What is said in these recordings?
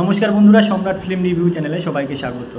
নমস্কার বন্ধুরা, সম্রাট ফিল্ম রিভিউ চ্যানেলে সবাইকে স্বাগত।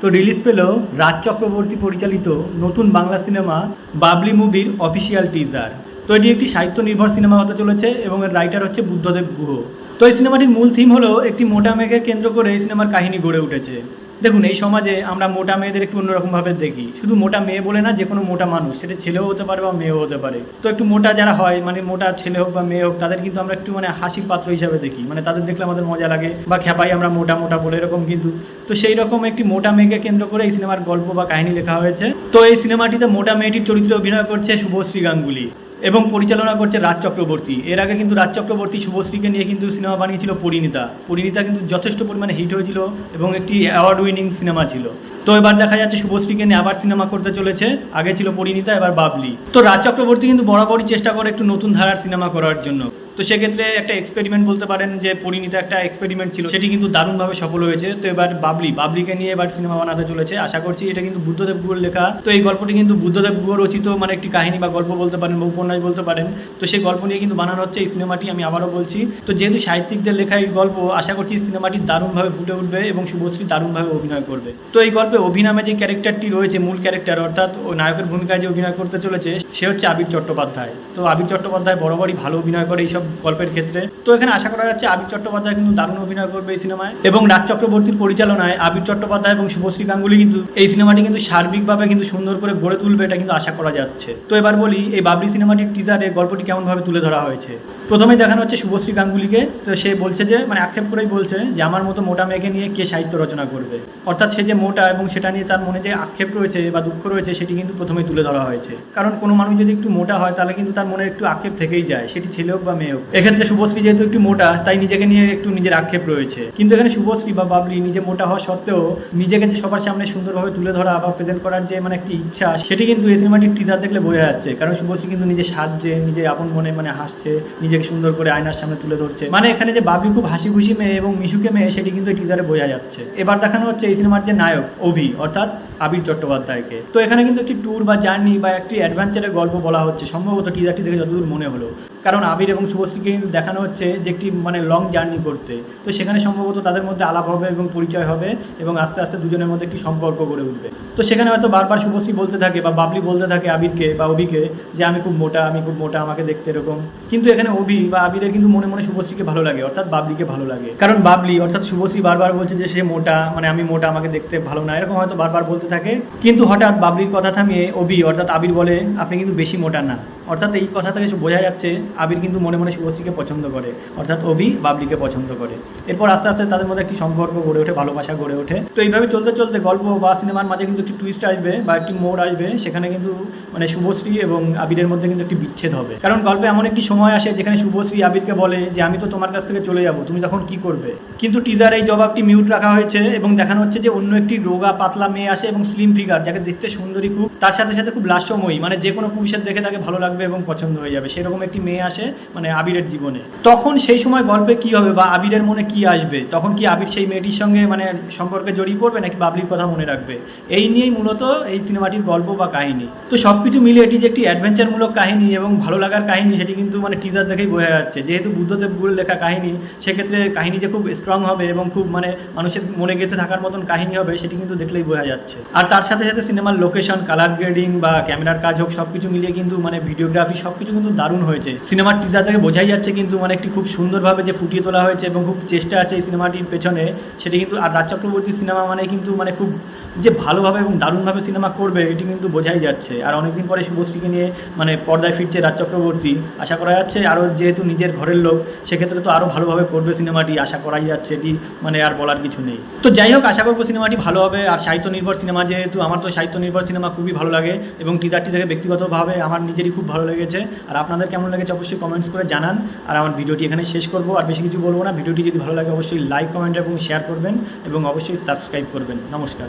তো রিলিজ পেল রাজ চক্রবর্তী পরিচালিত নতুন বাংলা সিনেমা বাবলি মুভির অফিসিয়াল টিজার তো এটি একটি সাহিত্য নির্ভর সিনেমা হতে চলেছে এবং এর রাইটার হচ্ছে বুদ্ধদেব গুহ। তো এই সিনেমাটির মূল থিম হলো একটি মোটা মেয়েকে কেন্দ্র করে এই সিনেমার কাহিনী গড়ে উঠেছে। দেখুন, এই সমাজে আমরা মোটা মেয়েদের একটু অন্যরকমভাবে দেখি। শুধু মোটা মেয়ে বলে না যে কোনো মোটা মানুষ, সেটা ছেলেও হতে পারে বা মেয়েও হতে পারে। তো একটু মোটা যারা হয় মানে মোটা ছেলে হোক বা মেয়ে হোক, তাদের কিন্তু আমরা একটু মানে হাসির পাত্র হিসাবে দেখি। মানে তাদের দেখলে আমাদের মজা লাগে বা খেপাই আমরা মোটা মোটা বলে, এরকম কিন্তু। তো সেই রকম একটি মোটা মেয়েকে কেন্দ্র করে এই সিনেমার গল্প বা কাহিনী লেখা হয়েছে। তো এই সিনেমাটিতে মোটা মেয়েটির চরিত্রে অভিনয় করছে শুভশ্রী গাঙ্গুলি। এবং পরিচালনা করছে রাজ চক্রবর্তী। এর আগে কিন্তু রাজ চক্রবর্তী শুভশ্রীকে নিয়ে কিন্তু সিনেমা বানিয়েছিল পরিণীতা। পরিণীতা কিন্তু যথেষ্ট পরিমাণে হিট হয়েছিল এবং একটি অ্যাওয়ার্ড উইনিং সিনেমা ছিল। তো এবার দেখা যাচ্ছে শুভশ্রীকে নিয়ে আবার সিনেমা করতে চলেছে। আগে ছিল পরিণীতা, এবার বাবলি। তো রাজ চক্রবর্তী কিন্তু বরাবরই চেষ্টা করে একটু নতুন ধারার সিনেমা করার জন্য। তো সেক্ষেত্রে একটা এক্সপেরিমেন্ট বলতে পারেন যে পরিণীতা একটা এক্সপেরিমেন্ট ছিল, সেটি কিন্তু দারুণভাবে সফল হয়েছে। তো এবার বাবলি, বাবলিকে নিয়ে এবার সিনেমা বানাতে চলেছে। আশা করছি এটা কিন্তু বুদ্ধদেব গুহর লেখা। তো এই গল্পটি কিন্তু বুদ্ধদেব গুহ রচিত মানে একটি কাহিনী বা গল্প বলতে পারেন বা উপন্যাস বলতে পারেন। তো সেই গল্প নিয়ে কিন্তু বানানো হচ্ছে এই সিনেমাটি আমি আবারও বলছি। তো যেহেতু সাহিত্যিকদের লেখা এই গল্প, আশা করছি সিনেমাটি দারুণভাবে ফুটে উঠবে এবং শুভশ্রী দারুণভাবে অভিনয় করবে। তো এই গল্পে অভিনামে যে ক্যারেক্টারটি রয়েছে, মূল ক্যারেক্টার অর্থাৎ ও নায়কের ভূমিকায় যে অভিনয় করতে চলেছে, সে হচ্ছে আবির চট্টোপাধ্যায়। তো আবির চট্টোপাধ্যায় বরাবরই ভালো অভিনয় করে এইসব গল্পের ক্ষেত্রে। তো এখানে আশা করা যাচ্ছে আবির চট্টোপাধ্যায় কিন্তু দারুণ অভিনয় করবে এই সিনেমায়। এবং রাজ চক্রবর্তীর পরিচালনায় আবির চট্টোপাধ্যায় এবং শুভশ্রী গাঙ্গুলি কিন্তু এই সিনেমাটি কিন্তু সার্বিকভাবে কিন্তু সুন্দর করে গড়ে তুলবে এটা কিন্তু আশা করা যাচ্ছে। তো এবার বলি, এই বাবলি সিনেমাটির টিজারে গল্পটি কেমনভাবে তুলে ধরা হয়েছে? প্রথমে দেখানো হচ্ছে শুভশ্রী গাঙ্গুলিকে। তো সে বলছে যে মানে আক্ষেপ করেই বলছে যে, আমার মতো মোটা মেয়েকে নিয়ে কে সাহিত্য রচনা করবে? অর্থাৎ সে যে মোটা এবং সেটা নিয়ে তার মনে যে আক্ষেপ রয়েছে বা দুঃখ রয়েছে, সেটি কিন্তু প্রথমেই তুলে ধরা হয়েছে। কারণ কোনো মানুষ যদি একটু মোটা হয়, তাহলে কিন্তু তার মনে একটু আক্ষেপ থেকেই যায়। সেটি ছেলে হোক বা মেয়ে এক্ষেত্রে শুভশ্রী যেহেতু একটু মোটা, তাই নিজেকে নিয়ে একটু নিজের আক্ষেপ রয়েছে। কিন্তু এখানে শুভশ্রী বা বাবলি নিজে মোটা হওয়া সত্ত্বেও নিজেকে যে সবার সামনে সুন্দরভাবে তুলে ধরা বা প্রেজেন্ট করার যে মানে একটি ইচ্ছা, সেটি কিন্তু এই সিনেমাটির টিজার দেখলে বোঝা যাচ্ছে। কারণ শুভশ্রী কিন্তু নিজে সাজছে নিজে আপন মনে মানে হাসছে, নিজেকে সুন্দর করে আয়নার সামনে তুলে ধরছে। মানে এখানে যে বাবলি খুব হাসি খুশি মেয়ে এবং মিশুকে মেয়ে, সেটি কিন্তু টিজারে বোঝা যাচ্ছে। এবার দেখানো হচ্ছে এই সিনেমার যে নায়ক, অভি, অর্থাৎ আবির চট্টোপাধ্যায়কে। তো এখানে কিন্তু একটি ট্যুর বা জার্নি বা একটি অ্যাডভেঞ্চারের গল্প বলা হচ্ছে। সম্ভবত টিজারটি দেখে যতদূর মনে হলো। কারণ আবির এবং শুভশ্রীকে কিন্তু দেখানো হচ্ছে যে একটি মানে লং জার্নি করতে। তো সেখানে সম্ভবত তাদের মধ্যে আলাপ হবে এবং পরিচয় হবে এবং আস্তে আস্তে দুজনের মধ্যে একটি সম্পর্ক গড়ে উঠবে। তো সেখানে হয়তো বারবার শুভশ্রী বলতে থাকে বা বাবলি বলতে থাকে আবিরকে বা অভিকে যে, আমি খুব মোটা, আমি খুব মোটা, আমাকে দেখতে এরকম। কিন্তু এখানে অভি বা আবিরের কিন্তু মনে মনে শুভশ্রীকে ভালো লাগে, অর্থাৎ বাবলিকে ভালো লাগে। কারণ বাবলি, অর্থাৎ শুভশ্রী বারবার বলছে যে, সে মোটা মানে আমি মোটা, আমাকে দেখতে ভালো না। এরকম হয়তো বারবার বলতে থাকে। কিন্তু হঠাৎ বাবলির কথা থামিয়ে অভি, অর্থাৎ আবির বলে, আপনি কিন্তু বেশি মোটা না। অর্থাৎ এই কথা থেকে বোঝা যাচ্ছে, আবির কিন্তু মনে মনে শুভশ্রীকে পছন্দ করে, অর্থাৎ অভি বাবলিকে পছন্দ করে। এরপর আস্তে আস্তে তাদের মধ্যে একটি সম্পর্ক গড়ে ওঠে, ভালোবাসা গড়ে ওঠে। তো এইভাবে চলতে চলতে গল্প বা সিনেমার মাঝে কিন্তু একটি টুইস্ট আসবে বা একটি মোড় আসবে, সেখানে কিন্তু মানে শুভশ্রী এবং আবিরের মধ্যে কিন্তু একটি বিচ্ছেদ হবে। কারণ গল্পে এমন একটি সময় আসে যেখানে শুভশ্রী আবিরকে বলে যে, আমি তো তোমার কাছ থেকে চলে যাব, তুমি তখন কি করবে? কিন্তু টিজার এই জবাবটি মিউট রাখা হয়েছে এবং দেখানো হচ্ছে যে, অন্য একটি রোগা, পাতলা মেয়ে আসে এবং স্লিম ফিগার যাকে দেখতে সুন্দরী খুব তার সাথে সাথে খুব লাস্যময়ী মানে যে কোনো পুরুষের দেখে তাকে ভালো লাগবে এবং পছন্দ হয়ে যাবে। সেরকম একটি মেয়ে আসে মানে আবিরের জীবনে। তখন সেই সময় গল্পে কি হবে বা আবিরের মনে কি আসবে? তখন কি আবির সেই মেয়েটির সঙ্গে মানে সম্পর্কে জড়িয়ে পড়বে নাকি বাবলির কথা মনে রাখবে? এই নিয়েই মূলত এই সিনেমাটির গল্প বা কাহিনী। তো সব কিছু মিলে এটি যে একটি অ্যাডভেঞ্চারমূলক কাহিনী এবং ভালো লাগার কাহিনী, সেটি কিন্তু মানে টিজার দেখেই বোঝা যাচ্ছে। যেহেতু বুদ্ধদেব গুরুর লেখা কাহিনী, সেক্ষেত্রে কাহিনী যে খুব স্ট্রং হবে এবং খুব মানে মানুষের মনে গেঁথে থাকার মতন কাহিনী হবে, সেটি কিন্তু দেখলেই বোঝা যাচ্ছে। আর তার সাথে সাথে সিনেমার লোকেশন কালার গ্রেডিং বা ক্যামেরার কাজ হোক সব কিছু মিলিয়ে কিন্তু মানে ভিডিওগ্রাফি সব কিছু কিন্তু দারুণ হয়েছে। সিনেমার টিজার থেকে বোঝাই যাচ্ছে কিন্তু মানে একটি খুব সুন্দরভাবে যে ফুটিয়ে তোলা হয়েছে এবং খুব চেষ্টা আছে এই সিনেমাটির পেছনে, সেটি কিন্তু আর রাজ চক্রবর্তী সিনেমা মানে কিন্তু মানে খুব যে ভালোভাবে এবং দারুণভাবে সিনেমা করবে, এটি কিন্তু বোঝাই যাচ্ছে। আর অনেকদিন পরে শুভশ্রীকে নিয়ে মানে পর্দায় ফিরছে রাজ চক্রবর্তী। আশা করা যাচ্ছে আরও যেহেতু নিজের ঘরের লোক, সেক্ষেত্রে তো আরও ভালোভাবে করবে সিনেমাটি আশা করাই যাচ্ছে, এটি মানে আর বলার কিছু নেই। তো যাই হোক, আশা করব সিনেমাটি ভালো হবে, আর সাহিত্য নির্ভর সিনেমা যেহেতু, আমার তো সাহিত্য নির্ভর সিনেমা খুবই ভালো লাগে এবং টিজারটি থেকে ব্যক্তিগতভাবে আমার নিজেরই খুব ভালো লেগেছে। আর আপনাদের কেমন লেগেছে অবশ্যই কমেন্টস করে জানান। আর আমার ভিডিওটি এখানে শেষ করব। আর বেশি কিছু বলব না। ভিডিওটি যদি ভালো লাগে, অবশ্যই লাইক কমেন্ট এবং শেয়ার করবেন এবং অবশ্যই সাবস্ক্রাইব করবেন। নমস্কার।